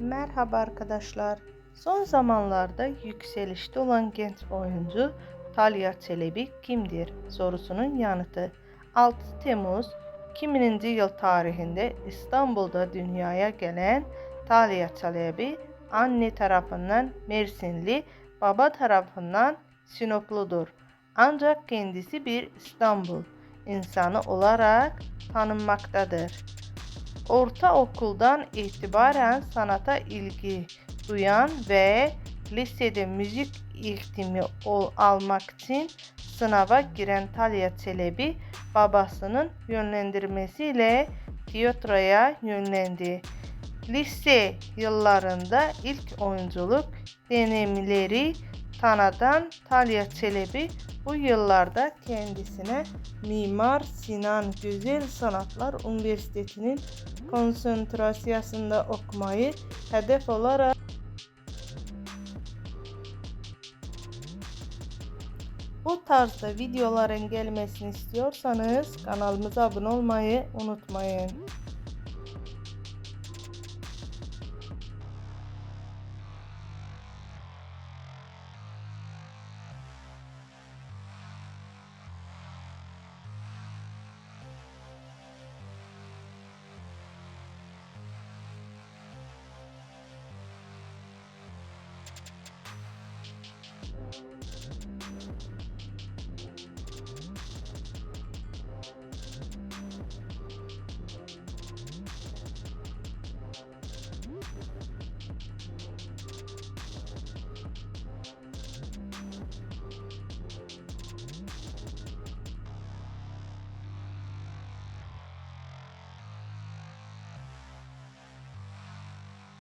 Merhaba arkadaşlar. Son zamanlarda yükselişte olan genç oyuncu Talya Çelebi kimdir sorusunun yanıtı. 6 Temmuz 2000. yıl tarihinde İstanbul'da dünyaya gelen Talya Çelebi anne tarafından Mersinli, baba tarafından Sinopludur. Ancak kendisi bir İstanbul insanı olarak tanınmaktadır. Ortaokuldan itibaren sanata ilgi duyan ve lisede müzik eğitimi almak için sınava giren Talya Çelebi babasının yönlendirmesiyle tiyatroya yönlendi. Lise yıllarında ilk oyunculuk deneyimleri tanıdan Talya Çelebi bu yıllarda kendisine Mimar Sinan Güzel Sanatlar Üniversitesi'nin konsantrasyasında okumayı hedef olarak bu tarzda videoların gelmesini istiyorsanız kanalımıza abone olmayı unutmayın.